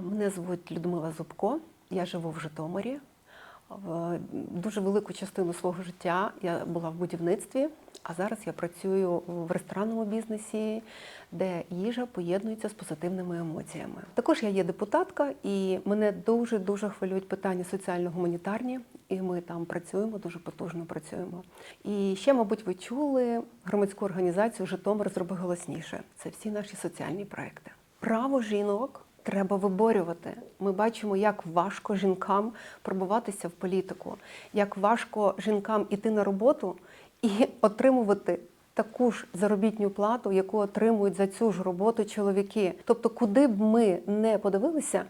Мене звуть Людмила Зубко, я живу в Житомирі. Дуже велику частину свого життя я була в будівництві, а зараз я працюю в ресторанному бізнесі, де їжа поєднується з позитивними емоціями. Також я є депутатка, і мене дуже дуже хвилюють питання соціально-гуманітарні, і ми там працюємо, дуже потужно працюємо. І ще, мабуть, ви чули громадську організацію Житомир зроби голосніше. Це всі наші соціальні проекти. Право жінок треба виборювати. Ми бачимо, як важко жінкам пробуватися в політику, як важко жінкам іти на роботу і отримувати таку ж заробітну плату, яку отримують за цю ж роботу чоловіки. Тобто, куди б ми не подивилися,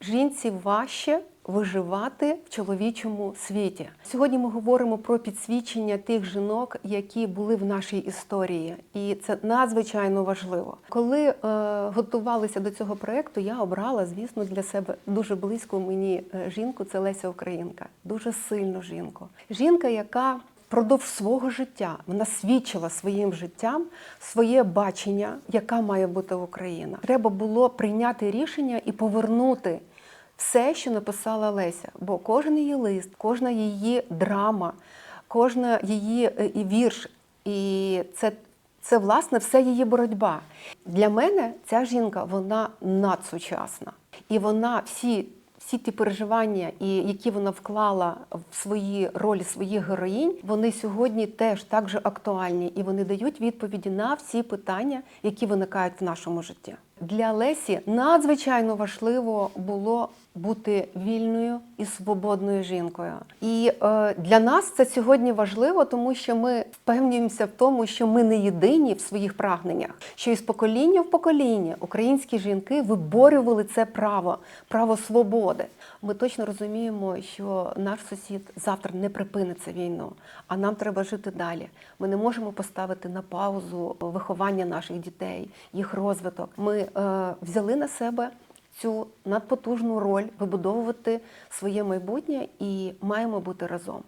жінці важче виживати в чоловічому світі. Сьогодні ми говоримо про підсвічення тих жінок, які були в нашій історії, і це надзвичайно важливо. Коли е, готувалися до цього проекту, я обрала, звісно, для себе дуже близьку мені е, жінку. Це Леся Українка, дуже сильну жінку. Жінка, яка Продовж свого життя вона свідчила своїм життям своє бачення, яка має бути Україна. Треба було прийняти рішення і повернути все, що написала Леся. Бо кожен її лист, кожна її драма, кожна її е, і вірш, і це, це власне все її боротьба. Для мене ця жінка вона надсучасна. І вона всі. Всі ті переживання, і які вона вклала в свої ролі своїх героїнь, вони сьогодні теж так же актуальні, і вони дають відповіді на всі питання, які виникають в нашому житті. Для Лесі надзвичайно важливо було бути вільною і свободною жінкою. І е, для нас це сьогодні важливо, тому що ми впевнюємося в тому, що ми не єдині в своїх прагненнях, що із покоління в покоління українські жінки виборювали це право, право свободи. Ми точно розуміємо, що наш сусід завтра не припинить цю війну, а нам треба жити далі. Ми не можемо поставити на паузу виховання наших дітей, їх розвиток. Ми взяли на себе цю надпотужну роль вибудовувати своє майбутнє і маємо бути разом.